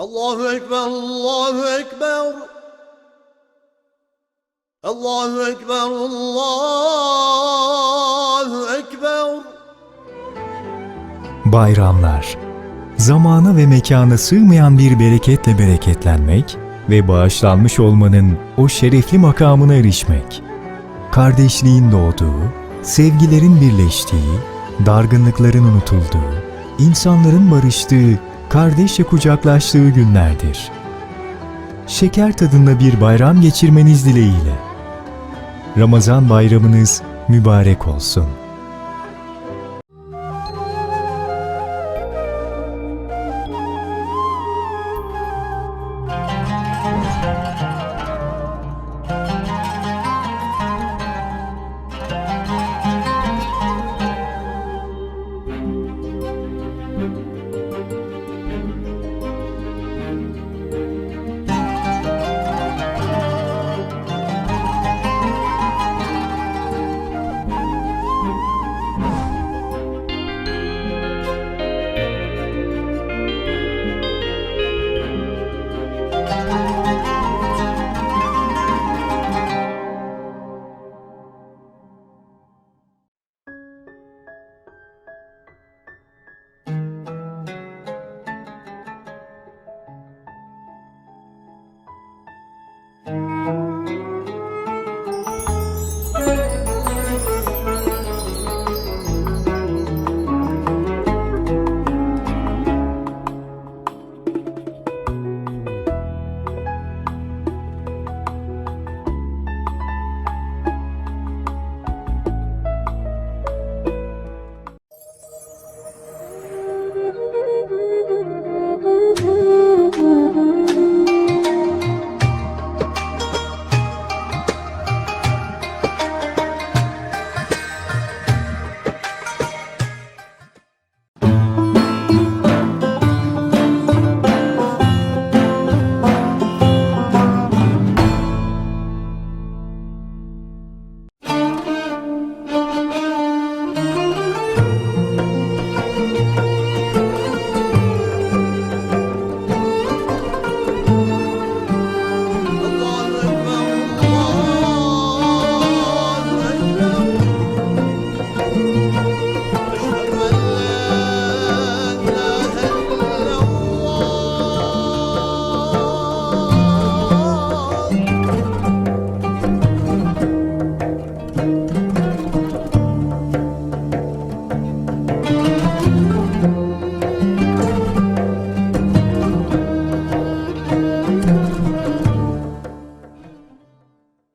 Allahu Ekber, Allahu Ekber. Allahu Ekber, Allahu Ekber. Bayramlar Zamana ve mekana sığmayan bir bereketle bereketlenmek ve bağışlanmış olmanın o şerefli makamına erişmek. Kardeşliğin doğduğu, sevgilerin birleştiği, dargınlıkların unutulduğu, insanların barıştığı, kardeşçe kucaklaştığı günlerdir. Şeker tadında bir bayram geçirmeniz dileğiyle. Ramazan bayramınız mübarek olsun.